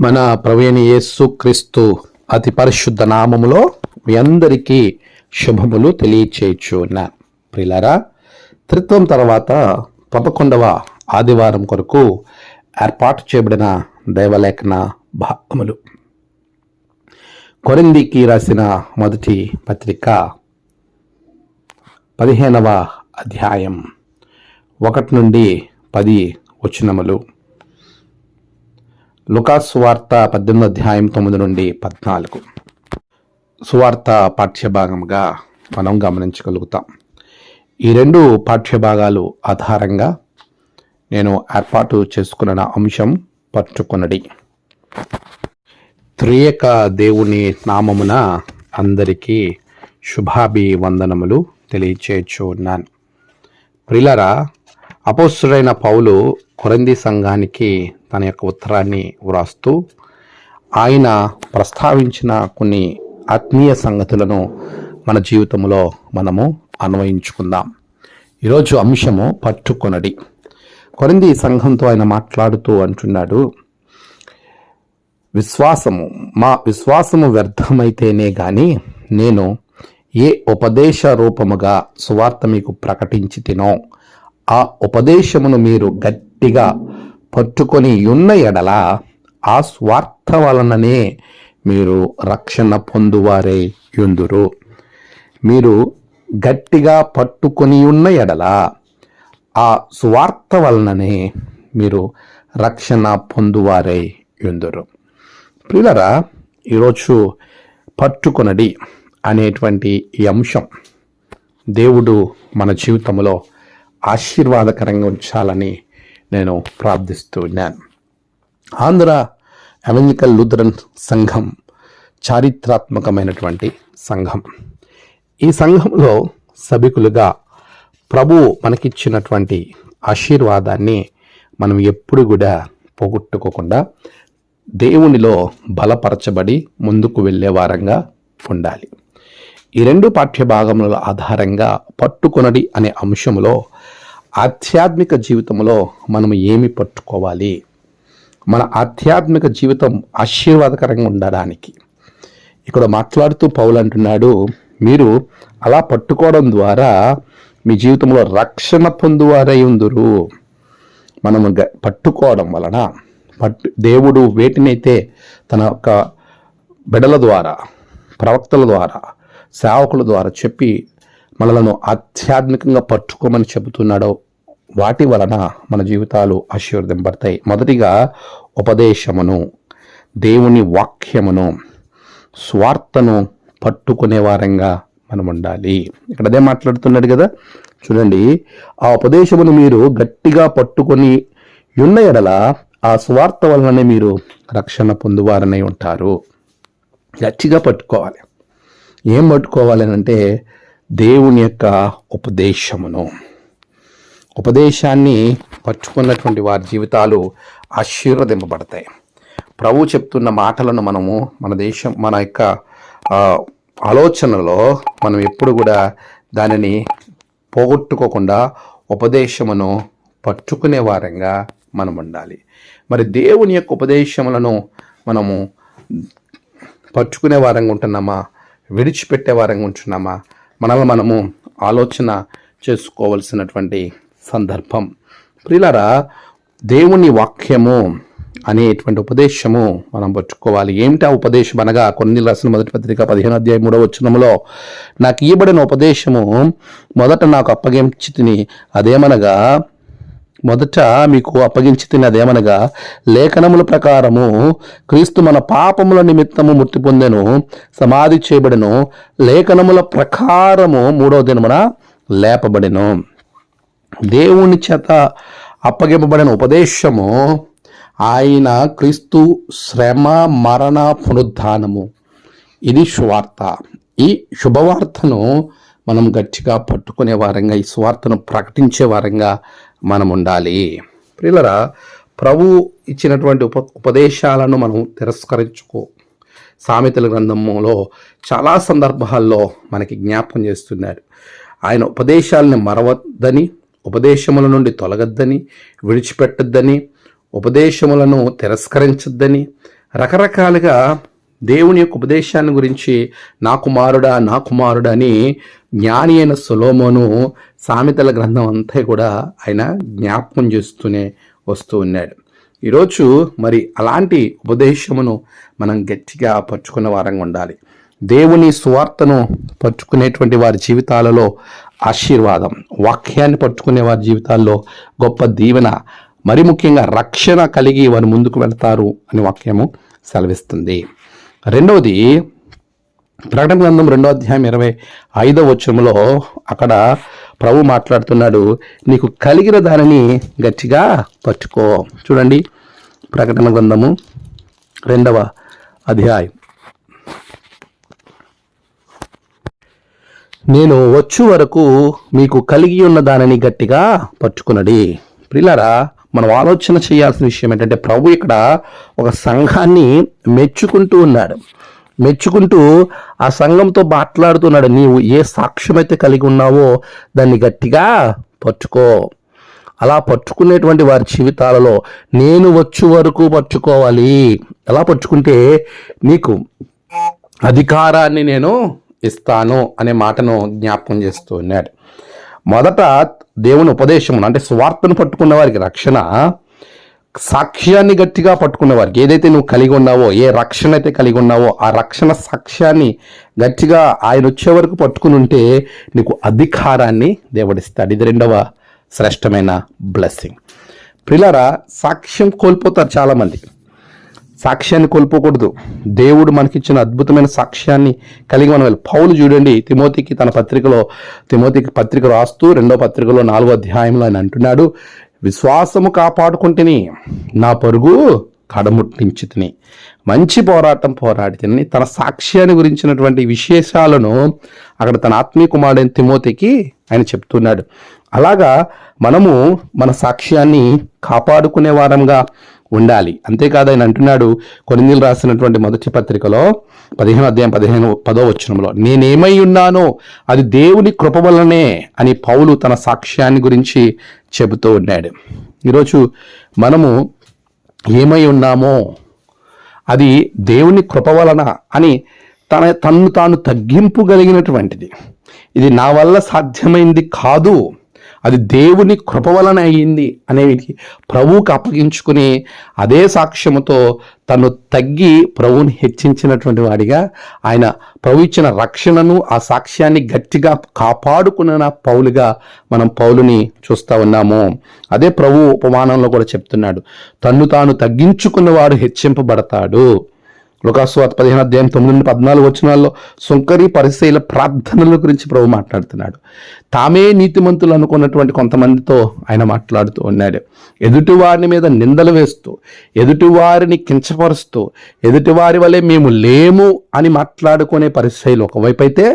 మన ప్రవీణి యేసు క్రీస్తు అతి పరిశుద్ధ నామములో మీ అందరికీ శుభములు తెలియచేయుచున్న ప్రిలరా త్రిత్వం తర్వాత పదకొండవ ఆదివారం కొరకు ఏర్పాటు చేయబడిన దైవలేఖన భాగములు. కొరిందికి రాసిన మొదటి పత్రిక పదిహేనవ అధ్యాయం ఒకటి నుండి పది వచనములు. లుకాస్ సువార్త పద్దెనిమిది అధ్యాయం తొమ్మిది నుండి పద్నాలుగు. సువార్త పాఠ్యభాగంగా మనం గమనించగలుగుతాం. ఈ రెండు పాఠ్యభాగాలు ఆధారంగా నేను ఏర్పాటు చేసుకున్న అంశం పట్టుకున్నది త్రియక దేవుని నామమున అందరికీ శుభాభివందనములు తెలియచేయచ్చు ఉన్నాను ప్రిలరా అపోస్తుడైన పౌలు కొరంది సంఘానికి తన యొక్క ఉత్తరాన్ని వ్రాస్తూ ఆయన ప్రస్తావించిన కొన్ని ఆత్మీయ సంగతులను మన జీవితంలో మనము అన్వయించుకుందాం. ఈరోజు అంశము పట్టుకొనడి. కొరింది సంఘంతో ఆయన మాట్లాడుతూ అంటున్నాడు విశ్వాసము మా విశ్వాసము వ్యర్థమైతేనే గాని నేను ఏ ఉపదేశ రూపముగా సువార్త మీకు ప్రకటించి తినో ఆ ఉపదేశమును మీరు గట్టిగా పట్టుకొని ఉన్న ఎడల ఆ స్వార్థ వలననే మీరు రక్షణ పొందువారే ఎందురు మీరు గట్టిగా పట్టుకొని ఉన్న ఎడల ఆ స్వార్థ వలననే మీరు రక్షణ పొందువారై ఎందురు ప్రియులరా ఈరోజు పట్టుకొనడి అనేటువంటి ఈ అంశం దేవుడు మన జీవితంలో ఆశీర్వాదకరంగా ఉంచాలని నేను ప్రార్థిస్తూ ఉన్నాను. ఆంధ్ర అవెంజికల్ లూథరన్ సంఘం చారిత్రాత్మకమైనటువంటి సంఘం. ఈ సంఘంలో సభికులుగా ప్రభువు మనకిచ్చినటువంటి ఆశీర్వాదాన్ని మనం ఎప్పుడు కూడా పోగొట్టుకోకుండా దేవునిలో బలపరచబడి ముందుకు వెళ్ళే వారంగా ఉండాలి. ఈ రెండు పాఠ్య భాగముల ఆధారంగా పట్టుకొనడి అనే అంశంలో ఆధ్యాత్మిక జీవితంలో మనం ఏమి పట్టుకోవాలి? మన ఆధ్యాత్మిక జీవితం ఆశీర్వాదకరంగా ఉండడానికి. ఇక్కడ మాట్లాడుతూ పౌలు అంటున్నాడు మీరు అలా పట్టుకోవడం ద్వారా మీ జీవితంలో రక్షణ పొందువారై ఉందరు. మనము పట్టుకోవడం వలన పట్టు దేవుడు వేటినైతే తన యొక్క బిడల ద్వారా ప్రవక్తల ద్వారా సేవకుల ద్వారా చెప్పి మనలను ఆధ్యాత్మికంగా పట్టుకోమని చెబుతున్నాడో వాటి వలన మన జీవితాలు ఆశీర్వదింపడతాయి మొదటిగా ఉపదేశమును దేవుని వాక్యమును స్వార్థను పట్టుకునే వారంగా మనం ఉండాలి. ఇక్కడ అదే మాట్లాడుతున్నాడు కదా. చూడండి ఆ ఉపదేశమును మీరు గట్టిగా పట్టుకొని ఉన్న ఎడల ఆ స్వార్థ వలననే మీరు రక్షణ పొందువారనై ఉంటారు. గట్టిగా పట్టుకోవాలి. ఏం పట్టుకోవాలి అంటే దేవుని యొక్క ఉపదేశమును. ఉపదేశాన్ని పట్టుకున్నటువంటి వారి జీవితాలు ఆశీర్వదింపబడతాయి. ప్రభు చెప్తున్న మాటలను మనము మన దేశం మన యొక్క ఆలోచనలో మనం ఎప్పుడు కూడా దానిని పోగొట్టుకోకుండా ఉపదేశమును పట్టుకునే వారంగా మనం ఉండాలి. మరి దేవుని యొక్క ఉపదేశములను మనము పట్టుకునే వారంగా ఉంటున్నామా? విడిచిపెట్టే వారంగా ఉంటున్నామా? మనల్ని మనము ఆలోచన చేసుకోవలసినటువంటి సందర్భం. ప్రిలరా దేవుని వాక్యము అనేటువంటి ఉపదేశము మనం పట్టుకోవాలి. ఏమిటి ఆ ఉపదేశం? అనగా కొన్ని రాసిన మొదటి పత్రిక పదిహేను అధ్యాయం మూడవ వచనములో నాకు ఇవ్వబడిన ఉపదేశము మొదట నాకు అప్పగించి తిని అదేమనగా మొదట మీకు అప్పగించి తినదేమనగా లేఖనముల ప్రకారము క్రీస్తు మన పాపముల నిమిత్తము మృతి పొందెను సమాధి చేయబడెను లేఖనముల ప్రకారము మూడవ దినమున లేపబడెను. దేవుని చేత అప్పగింపబడిన ఉపదేశము ఆయన క్రీస్తు శ్రమ మరణ పునరుద్ధానము. ఇది శువార్త ఈ శుభవార్తను మనం గట్టిగా పట్టుకునే వారంగా ఈ స్వార్థను ప్రకటించే వారంగా మనం ఉండాలి ప్రియులరా ప్రభు ఇచ్చినటువంటి ఉప ఉపదేశాలను మనం తిరస్కరించుకో. సామెతల గ్రంథములో చాలా సందర్భాల్లో మనకి జ్ఞాపకం చేస్తున్నారు ఆయన ఉపదేశాలని మరవద్దని ఉపదేశముల నుండి తొలగద్దని విడిచిపెట్టద్దని ఉపదేశములను తిరస్కరించద్దని రకరకాలుగా దేవుని యొక్క ఉపదేశాన్ని గురించి నా కుమారుడా నా కుమారుడా అని జ్ఞాని అయిన సులోమోను సామెతల గ్రంథం అంతా కూడా ఆయన జ్ఞాపకం చేస్తూనే వస్తూ ఉన్నాడు. ఈరోజు మరి అలాంటి ఉపదేశమును మనం గట్టిగా పట్టుకున్న వారంగా ఉండాలి. దేవుని సువార్తను పట్టుకునేటువంటి వారి జీవితాలలో ఆశీర్వాదం వాక్యాన్ని పట్టుకునే వారి జీవితాల్లో గొప్ప దీవెన మరి ముఖ్యంగా రక్షణ కలిగి వారు ముందుకు వెళ్తారు అని వాక్యము సెలవిస్తుంది. రెండవది ప్రకటన గ్రంథం రెండో అధ్యాయం ఇరవై ఐదో వచ్చంలో అక్కడ ప్రభు మాట్లాడుతున్నాడు నీకు కలిగిన దానిని గట్టిగా పట్టుకో. చూడండి ప్రకటన గ్రంథము రెండవ అధ్యాయం. నేను వచ్చు వరకు మీకు కలిగి ఉన్న దానిని గట్టిగా పట్టుకున్నది. ప్రిలారా మనం ఆలోచన చేయాల్సిన విషయం ఏంటంటే ప్రభు ఇక్కడ ఒక సంఘాన్ని మెచ్చుకుంటూ ఉన్నాడు. మెచ్చుకుంటూ ఆ సంఘంతో మాట్లాడుతున్నాడు. నీవు ఏ సాక్ష్యం అయితే కలిగి ఉన్నావో దాన్ని గట్టిగా పట్టుకో. అలా పట్టుకునేటువంటి వారి జీవితాలలో నేను వచ్చు వరకు పట్టుకోవాలి. ఎలా పట్టుకుంటే నీకు అధికారాన్ని నేను ఇస్తాను అనే మాటను జ్ఞాపకం చేస్తూ ఉన్నాడు. మొదట దేవుని ఉపదేశం అంటే స్వార్థను పట్టుకున్న వారికి రక్షణ సాక్ష్యాన్ని గట్టిగా పట్టుకున్న వారికి ఏదైతే నువ్వు కలిగి ఉన్నావో ఏ రక్షణ అయితే కలిగి ఉన్నావో ఆ రక్షణ సాక్ష్యాన్ని గట్టిగా ఆయన వచ్చే వరకు పట్టుకుని ఉంటే నీకు అధికారాన్ని దేవుడిస్తాడు. ఇది రెండవ శ్రేష్టమైన బ్లెస్సింగ్ ప్రిలరా సాక్ష్యం కోల్పోతారు చాలామంది. సాక్ష్యాన్ని కోల్పోకూడదు. దేవుడు మనకిచ్చిన అద్భుతమైన సాక్ష్యాన్ని కలిగి మనం వెళ్ళి పౌలు చూడండి తిమోతికి తన పత్రికలో తిమోతికి పత్రిక రాస్తూ రెండో పత్రికలో నాలుగో అధ్యాయంలో ఆయన అంటున్నాడు విశ్వాసము కాపాడుకుంటుని నా పరుగు కడముట్టించుతుని మంచి పోరాటం పోరాడి తిని తన సాక్ష్యాన్ని గురించినటువంటి విశేషాలను అక్కడ తన ఆత్మీయ కుమారుడైన తిమోతికి ఆయన చెప్తున్నాడు. అలాగా మనము మన సాక్ష్యాన్ని కాపాడుకునే వారంగా ఉండాలి. అంతేకాదు ఆయన అంటున్నాడు కొన్నిళ్ళు రాసినటువంటి మొదటి పత్రికలో పదిహేను అధ్యాయం పదిహేను పదో వచ్చినంలో నేనేమై ఉన్నానో అది దేవుని కృప వలనే అని పౌలు తన సాక్ష్యాన్ని గురించి చెబుతూ ఉన్నాడు. ఈరోజు మనము ఏమై ఉన్నామో అది దేవుని కృప వలన అని తన తన్ను తాను తగ్గింపు కలిగినటువంటిది. ఇది నా వల్ల సాధ్యమైంది కాదు. అది దేవుని కృప వలన అయ్యింది అనేవి ప్రభువుకు అప్పగించుకుని అదే సాక్ష్యముతో తను తగ్గి ప్రభువుని హెచ్చించినటువంటి వాడిగా ఆయన ప్రభు ఇచ్చిన రక్షణను ఆ సాక్ష్యాన్ని గట్టిగా కాపాడుకున్న పౌలుగా మనం పౌలుని చూస్తూ ఉన్నాము. అదే ప్రభు ఉపమానంలో కూడా చెప్తున్నాడు తన్ను తాను తగ్గించుకున్నవాడు హెచ్చింపబడతాడు. లోకాస్వాత్ పదిహేను అధ్యాయం తొమ్మిది నుండి పద్నాలుగు వచనాల్లో సుంకరి పరిశైల ప్రార్థనల గురించి ప్రభు మాట్లాడుతున్నాడు. తామే నీతిమంతులు అనుకున్నటువంటి కొంతమందితో ఆయన మాట్లాడుతూ ఉన్నాడు. ఎదుటివారిని మీద నిందలు వేస్తూ ఎదుటివారిని కించపరుస్తూ ఎదుటివారి వలె మేము లేము అని మాట్లాడుకునే పరిశైలు ఒకవైపు అయితే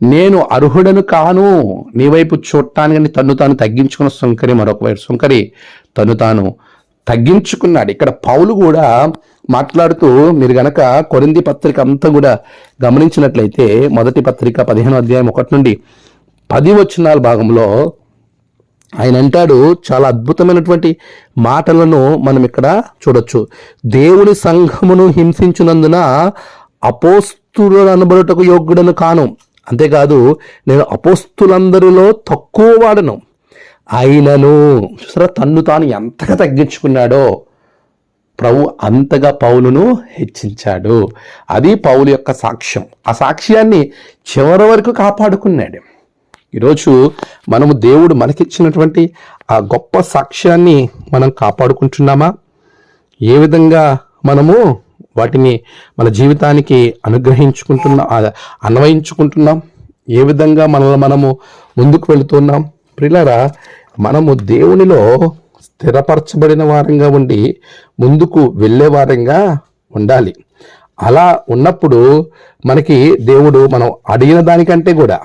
నేను అర్హుడను కాను నీ వైపు చూడటానికి తను తాను తగ్గించుకున్న సుంకరి మరొక వైపు. సుంకరి తను తాను తగ్గించుకున్నాడు. ఇక్కడ పౌలు కూడా మాట్లాడుతూ మీరు గనక కొరింది పత్రిక అంతా కూడా గమనించినట్లయితే మొదటి పత్రిక పదిహేను అధ్యాయం ఒకటి నుండి పది వచనాల భాగంలో ఆయన అంటాడు చాలా అద్భుతమైనటువంటి మాటలను మనం ఇక్కడ చూడొచ్చు. దేవుని సంఘమును హింసించినందున అపోస్తులు అనబడుటకు యోగ్యుడను కాను. అంతేకాదు నేను అపోస్తులందరిలో తక్కువ వాడను. అయినను చూసారా? తన్ను తాను ఎంతగా తగ్గించుకున్నాడో. ప్రభు అంతగా పౌలును హెచ్చించాడు. అది పౌలు యొక్క సాక్ష్యం. ఆ సాక్ష్యాన్ని చివరి వరకు కాపాడుకున్నాడు. ఈరోజు మనము దేవుడు మనకిచ్చినటువంటి ఆ గొప్ప సాక్ష్యాన్ని మనం కాపాడుకుంటున్నామా? ఏ విధంగా మనము వాటిని మన జీవితానికి అనుగ్రహించుకుంటున్నాం అన్వయించుకుంటున్నాం? ఏ విధంగా మనల్ని మనము ముందుకు వెళుతున్నాం? ప్రిలరా మనము దేవునిలో స్థిరపరచబడిన వారంగా ఉండి ముందుకు వెళ్ళే వారంగా ఉండాలి. అలా ఉన్నప్పుడు మనకి దేవుడు మనం అడిగిన దానికంటే కూడా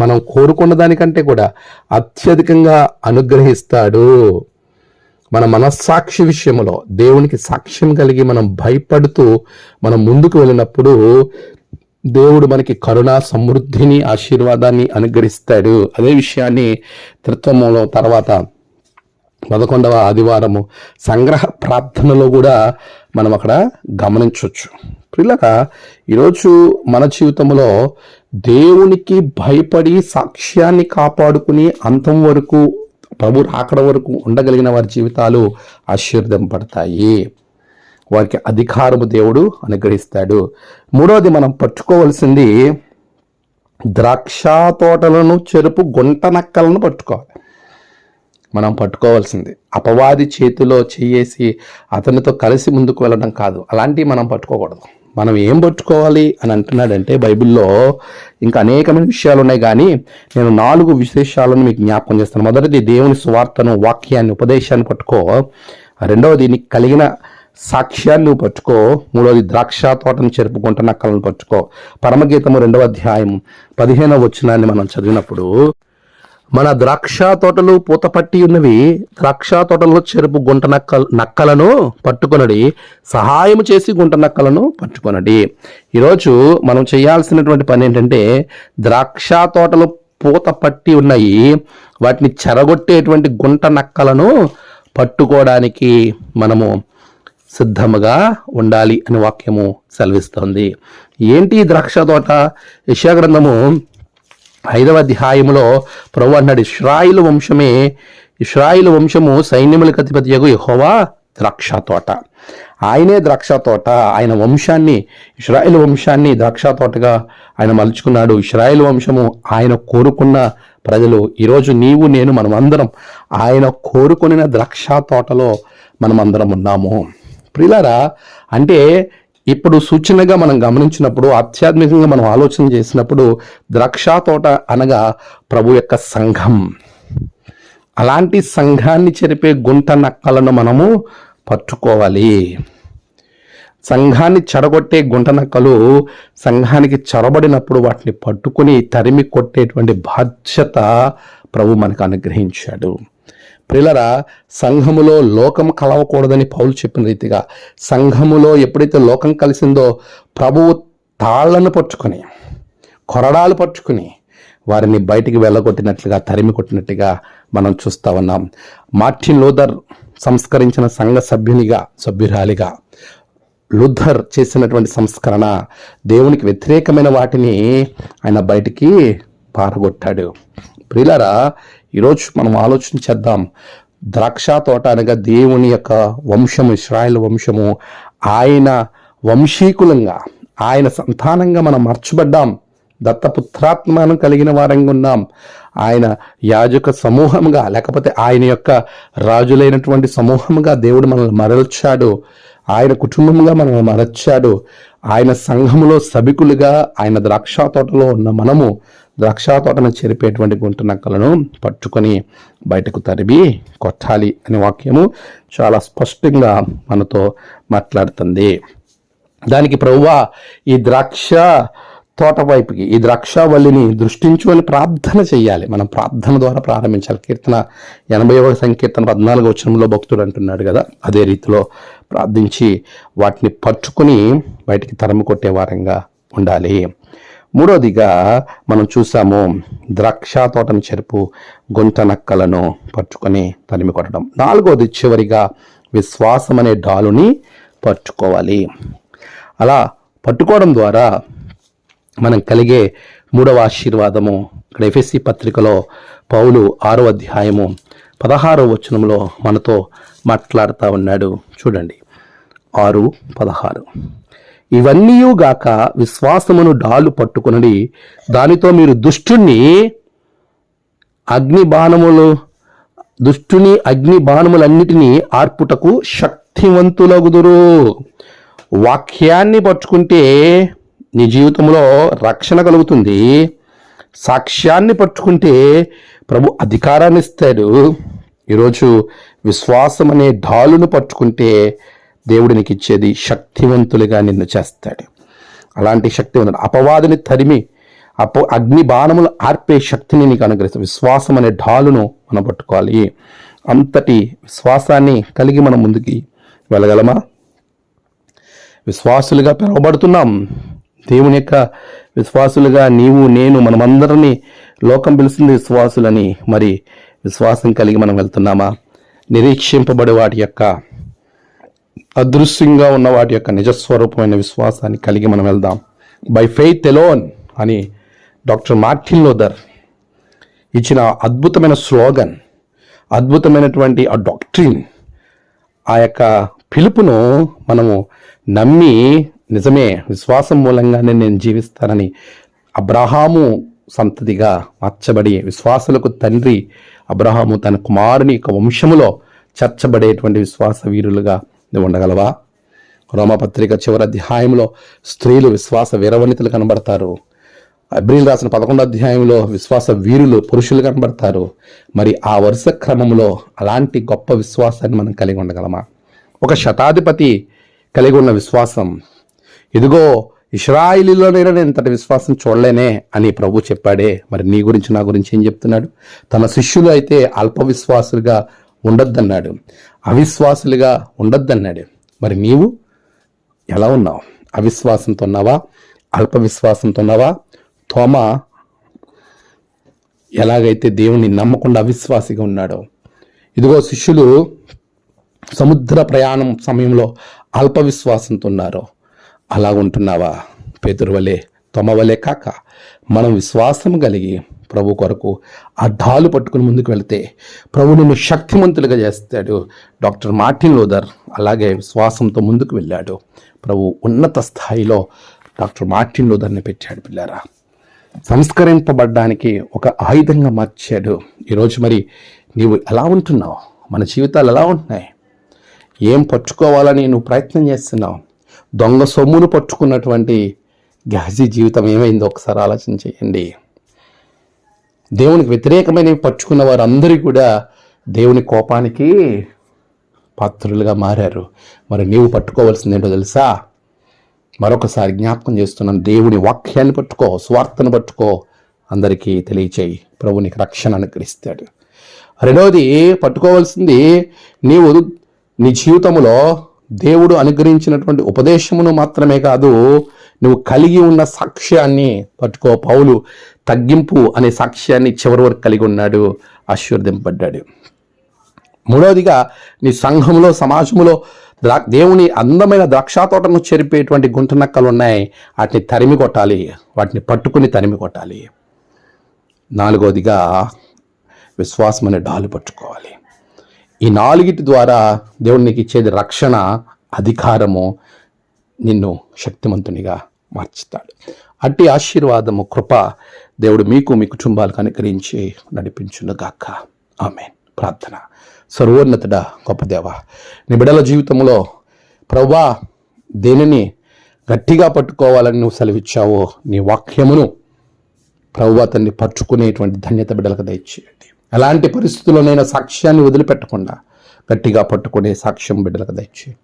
మనం కోరుకున్న దానికంటే కూడా అత్యధికంగా అనుగ్రహిస్తాడు. మన మనస్సాక్షి విషయంలో దేవునికి సాక్ష్యం కలిగి మనం భయపడుతూ మనం ముందుకు వెళ్ళినప్పుడు దేవుడు మనకి కరుణ సమృద్ధిని ఆశీర్వాదాన్ని అనుగ్రహిస్తాడు. అదే విషయాన్ని త్రిత్వములో తర్వాత పదకొండవ ఆదివారము సంగ్రహ ప్రార్థనలో కూడా మనం అక్కడ గమనించవచ్చు. పిల్లగా ఈరోజు మన జీవితంలో దేవునికి భయపడి సాక్ష్యాన్ని కాపాడుకుని అంతం వరకు ప్రభు రాకడ వరకు ఉండగలిగిన వారి జీవితాలు ఆశీర్వదింపడతాయి వారికి అధికారము దేవుడు అనుగ్రహిస్తాడు. మూడవది మనం పట్టుకోవలసింది ద్రాక్ష తోటలను చెరుపు గుంట నక్కలను పట్టుకోవాలి. మనం పట్టుకోవాల్సింది. అపవాది చేతిలో చేసి అతనితో కలిసి ముందుకు వెళ్ళడం కాదు. అలాంటివి మనం పట్టుకోకూడదు. మనం ఏం పట్టుకోవాలి అని అంటున్నాడంటే బైబిల్లో ఇంకా అనేకమైన విషయాలు ఉన్నాయి. కానీ నేను నాలుగు విశేషాలను మీకు జ్ఞాపకం చేస్తాను. మొదటిది దేవుని సువార్తను వాక్యాన్ని ఉపదేశాన్ని పట్టుకో. రెండవది నీకు కలిగిన సాక్ష్యాన్ని నువ్వు పట్టుకో. మూడవది ద్రాక్ష తోటను చెరుపుకుంటున్న కళను పట్టుకో. పరమగీతము రెండవ అధ్యాయం పదిహేనవ వచనాన్ని మనం చదివినప్పుడు మన ద్రాక్ష తోటలు పూత పట్టి ఉన్నవి ద్రాక్ష తోటలో చెరుపు గుంట నక్క నక్కలను పట్టుకొనడి సహాయం చేసి గుంట నక్కలను పట్టుకొనడి. ఈరోజు మనం చేయాల్సినటువంటి పని ఏంటంటే ద్రాక్ష తోటలు పూత పట్టి ఉన్నాయి వాటిని చెరగొట్టేటువంటి గుంట నక్కలను పట్టుకోవడానికి మనము సిద్ధముగా ఉండాలి అని వాక్యము సెలవిస్తోంది. ఏంటి ద్రాక్ష తోట? యశాగ్రంథము ఐదవ అధ్యాయంలో ప్రభు అన్నాడు ఇస్రాయిల్ వంశమే ఇస్రాయిల్ వంశము సైన్యములకు అధిపతి యగు యహోవా ద్రాక్ష తోట ఆయనే ద్రాక్ష తోట ఆయన వంశాన్ని ఇస్రాయిల్ వంశాన్ని ద్రాక్ష తోటగా ఆయన మలుచుకున్నాడు. ఇస్రాయిల్ వంశము ఆయన కోరుకున్న ప్రజలు. ఈరోజు నీవు నేను మనమందరం ఆయన కోరుకున్న ద్రాక్ష తోటలో మనమందరం ఉన్నాము. ప్రిలారా అంటే ఇప్పుడు సూచనగా మనం గమనించినప్పుడు ఆధ్యాత్మికంగా మనం ఆలోచన చేసినప్పుడు ద్రాక్ష తోట అనగా ప్రభు యొక్క సంఘం. అలాంటి సంఘాన్ని చెరిపే గుంట నక్కలను మనము పట్టుకోవాలి. సంఘాన్ని చెడగొట్టే గుంట నక్కలు సంఘానికి చొరబడినప్పుడు వాటిని పట్టుకుని తరిమి కొట్టేటువంటి బాధ్యత ప్రభు మనకు అనుగ్రహించాడు. ప్రిలరా సంఘములో లోకం కలవకూడదని పౌలు చెప్పిన రీతిగా సంఘములో ఎప్పుడైతే లోకం కలిసిందో ప్రభువు తాళ్ళను పట్టుకొని కొరడాలు పట్టుకుని వారిని బయటికి వెళ్ళగొట్టినట్లుగా తరిమి కొట్టినట్టుగా మనం చూస్తా ఉన్నాం. మార్టిన్ లూథర్ సంస్కరించిన సంఘ సభ్యునిగా సభ్యురాలిగా లూథర్ చేసినటువంటి సంస్కరణ దేవునికి వ్యతిరేకమైన వాటిని ఆయన బయటికి పారగొట్టాడు. ప్రిలరా ఈరోజు మనం ఆలోచన చేద్దాం. ద్రాక్ష తోట అనగా దేవుని యొక్క వంశము ఇస్రాయల్ వంశము ఆయన వంశీకులంగా ఆయన సంతానంగా మనం మర్చబడ్డాం. దత్తపుత్రాత్మను కలిగిన వారంగా ఉన్నాం. ఆయన యాజక సమూహంగా లేకపోతే ఆయన యొక్క రాజులైనటువంటి సమూహంగా దేవుడు మనల్ని మరల్చాడు. ఆయన కుటుంబంగా మనల్ని మరచాడు ఆయన సంఘములో సభికులుగా ఆయన ద్రాక్ష తోటలో ఉన్న మనము ద్రాక్ష తోటను చెరిపేటువంటి గుంట నక్కలను పట్టుకొని బయటకు తరిమి కొట్టాలి అనే వాక్యము చాలా స్పష్టంగా మనతో మాట్లాడుతుంది. దానికి ప్రభువా ఈ ద్రాక్ష తోట వైపుకి ఈ ద్రాక్షావల్లిని దృష్టించుకొని ప్రార్థన చేయాలి మనం ప్రార్థన ద్వారా ప్రారంభించాలి. కీర్తన ఎనభై సంకీర్తన పద్నాలుగు వచనంలో భక్తుడు అంటున్నాడు కదా అదే రీతిలో ప్రార్థించి వాటిని పట్టుకుని బయటికి తరమి కొట్టే వారంగా ఉండాలి. మూడోదిగా మనం చూసాము ద్రాక్ష తోటను చెరుపు గుంట నక్కలను పట్టుకొని తరిమి కొట్టడం. నాలుగోది చివరిగా విశ్వాసం అనే డాలుని పట్టుకోవాలి. అలా పట్టుకోవడం ద్వారా మనం కలిగే మూడవ ఆశీర్వాదము ఇక్కడ ఎఫ్ఎస్సి పత్రికలో పౌలు ఆరో అధ్యాయము పదహారో వచనంలో మనతో మాట్లాడుతూ ఉన్నాడు. చూడండి. ఆరు పదహారు. ఇవన్నీయుగాక విశ్వాసమును డాలు పట్టుకునడి. దానితో మీరు దుష్టుణ్ణి అగ్ని బాణములు దుష్టుని అగ్ని బాణములన్నిటినీ ఆర్పుటకు శక్తివంతులగుదురు. వాక్యాన్ని పట్టుకుంటే నీ జీవితంలో రక్షణ కలుగుతుంది. సాక్ష్యాన్ని పట్టుకుంటే ప్రభు అధికారాన్ని ఇస్తాడు ఈరోజు విశ్వాసం అనే ఢాలును పట్టుకుంటే దేవుడు నీకు ఇచ్చేది శక్తివంతులుగా నిన్ను చేస్తాడు. అలాంటి శక్తివంతుడు అపవాదిని తరిమి అప అగ్ని బాణములు ఆర్పే శక్తిని నీకు అనుగ్రహిస్తాడు విశ్వాసం అనే ఢాలును మనం పట్టుకోవాలి. అంతటి విశ్వాసాన్ని కలిగి మనం ముందుకి వెళ్ళగలమా? విశ్వాసులుగా పిలువబడుతున్నాం. దేవుని యొక్క విశ్వాసులుగా నీవు నేను మనమందరినీ లోకం పిలుస్తుంది విశ్వాసులని. మరి విశ్వాసం కలిగి మనం వెళ్తున్నామా? నిరీక్షింపబడే వాటి యొక్క అదృశ్యంగా ఉన్న వాటి యొక్క నిజస్వరూపమైన విశ్వాసాన్ని కలిగి మనం వెళ్దాం. బై ఫెయిత్ ఎలోన్ అని డాక్టర్ మార్టిన్ లోదర్ ఇచ్చిన అద్భుతమైన స్లోగన్ అద్భుతమైనటువంటి ఆ డాక్ట్రిన్ ఆ యొక్క పిలుపును మనము నమ్మి నిజమే విశ్వాసం మూలంగానే నేను జీవిస్తానని అబ్రహాము సంతతిగా మార్చబడి విశ్వాసులకు తండ్రి అబ్రహాము తన కుమారుని యొక్క వంశములో చర్చబడేటువంటి విశ్వాస వీరులుగా నువ్వు ఉండగలవా? రోమపత్రిక చివరి అధ్యాయంలో స్త్రీలు విశ్వాస వీరవనితలు కనబడతారు. అబ్రిల్ రాసిన పదకొండో అధ్యాయంలో విశ్వాస వీరులు పురుషులు కనబడతారు. మరి ఆ వరుస క్రమంలో అలాంటి గొప్ప విశ్వాసాన్ని మనం కలిగి ఉండగలమా? ఒక శతాధిపతి కలిగి ఉన్న విశ్వాసం. ఇదిగో ఇస్రాయిలీలోనైనా నేను ఇంతటి విశ్వాసం చూడలేనే అని ప్రభు చెప్పాడే. మరి నీ గురించి నా గురించి ఏం చెప్తున్నాడు? తన శిష్యులు అయితే అల్ప విశ్వాసులుగా ఉండొద్దన్నాడు. అవిశ్వాసులుగా ఉండొద్దన్నాడు. మరి నీవు ఎలా ఉన్నావు? అవిశ్వాసంతో ఉన్నావా? అల్ప విశ్వాసంతో ఉన్నావా? తోమ ఎలాగైతే దేవుణ్ణి నమ్మకుండా అవిశ్వాసిగా ఉన్నాడో. ఇదిగో శిష్యులు సముద్ర ప్రయాణం సమయంలో అల్ప విశ్వాసంతో ఉన్నారో. అలా ఉంటున్నావా? పేతురు వలె తొమ వలె కాక మనం విశ్వాసం కలిగి ప్రభు కొరకు ఆ ఢాలు పట్టుకుని ముందుకు వెళితే ప్రభు నిన్ను శక్తిమంతులుగా చేస్తాడు. డాక్టర్ మార్టిన్ లోదర్ అలాగే విశ్వాసంతో ముందుకు వెళ్ళాడు. ప్రభు ఉన్నత స్థాయిలో డాక్టర్ మార్టిన్ లోదర్ని పెట్టాడు పిల్లారా. సంస్కరింపబడ్డానికి ఒక ఆయుధంగా మార్చాడు. ఈరోజు మరి నీవు ఎలా ఉంటున్నావు? మన జీవితాలు ఎలా ఉంటున్నాయి? ఏం పట్టుకోవాలని నువ్వు ప్రయత్నం చేస్తున్నావు? దొంగ సొమ్మును పట్టుకున్నటువంటి గ్యాజీ జీవితం ఏమైందో ఒకసారి ఆలోచన చేయండి. దేవునికి వ్యతిరేకమైనవి పట్టుకున్న వారందరూ కూడా దేవుని కోపానికి పాత్రులుగా మారారు. మరి నీవు పట్టుకోవాల్సింది ఏంటో తెలుసా? మరొకసారి జ్ఞాపకం చేస్తున్నాను. దేవుని వాక్యాన్ని పట్టుకో స్వార్థను పట్టుకో అందరికీ తెలియచేయి. ప్రభు నీకు రక్షణ అనుగ్రహిస్తాడు. రెండవది పట్టుకోవాల్సింది నీవు నీ జీవితంలో దేవుడు అనుగ్రహించినటువంటి ఉపదేశమును మాత్రమే కాదు నువ్వు కలిగి ఉన్న సాక్ష్యాన్ని పట్టుకో. పౌలు తగ్గింపు అనే సాక్ష్యాన్ని చివరి వరకు కలిగి ఉన్నాడు ఆశీర్వదింపడ్డాడు మూడవదిగా నీ సంఘంలో సమాజంలో ద్రా దేవుని అందమైన ద్రాక్ష తోటను చెరిపేటువంటి గుంట నక్కలు ఉన్నాయి. వాటిని తరిమి కొట్టాలి. వాటిని పట్టుకుని తరిమి కొట్టాలి. నాలుగవదిగా విశ్వాసం అనే డాలు పట్టుకోవాలి. ఈ నాలుగిటి ద్వారా దేవుడు నీకు ఇచ్చేది రక్షణ అధికారము నిన్ను శక్తిమంతునిగా మార్చుతాడు. అట్టి ఆశీర్వాదము కృప దేవుడు మీకు మీ కుటుంబాలకు అనుగ్రహించి నడిపించునుగాక. ఆమె ప్రార్థన. సర్వోన్నతుడ గొప్ప దేవ నీ బిడల జీవితంలో ప్రవ్వా దేనిని గట్టిగా పట్టుకోవాలని నువ్వు సెలవిచ్చావో నీ వాక్యమును ప్రభు అతన్ని పట్టుకునేటువంటి ధన్యత బిడ్డలకు దయచేయండి. ఎలాంటి పరిస్థితుల్లోనైనా సాక్ష్యాన్ని వదిలిపెట్టకుండా గట్టిగా పట్టుకునే సాక్ష్యం బిడ్డలకు దయచేయండి.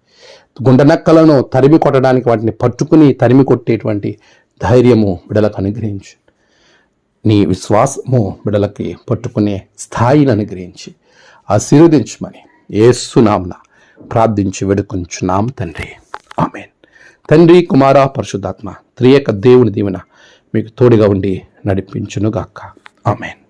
గుండెనక్కలను తరిమి కొట్టడానికి వాటిని పట్టుకుని తరిమి కొట్టేటువంటి ధైర్యము బిడ్డలకు అనుగ్రహించు. నీ విశ్వాసము బిడలకి పట్టుకునే స్థాయిని అనుగ్రహించి ఆశీర్వదించమని ఏసునామ్న ప్రార్థించి వేడుకుంటున్నాం తండ్రి. ఆమెన్. తండ్రి కుమార పరిశుద్ధాత్మ త్రియక దేవుని దీవెన మీకు తోడుగా ఉండి నడిపించునుగాక. ఆమెన్.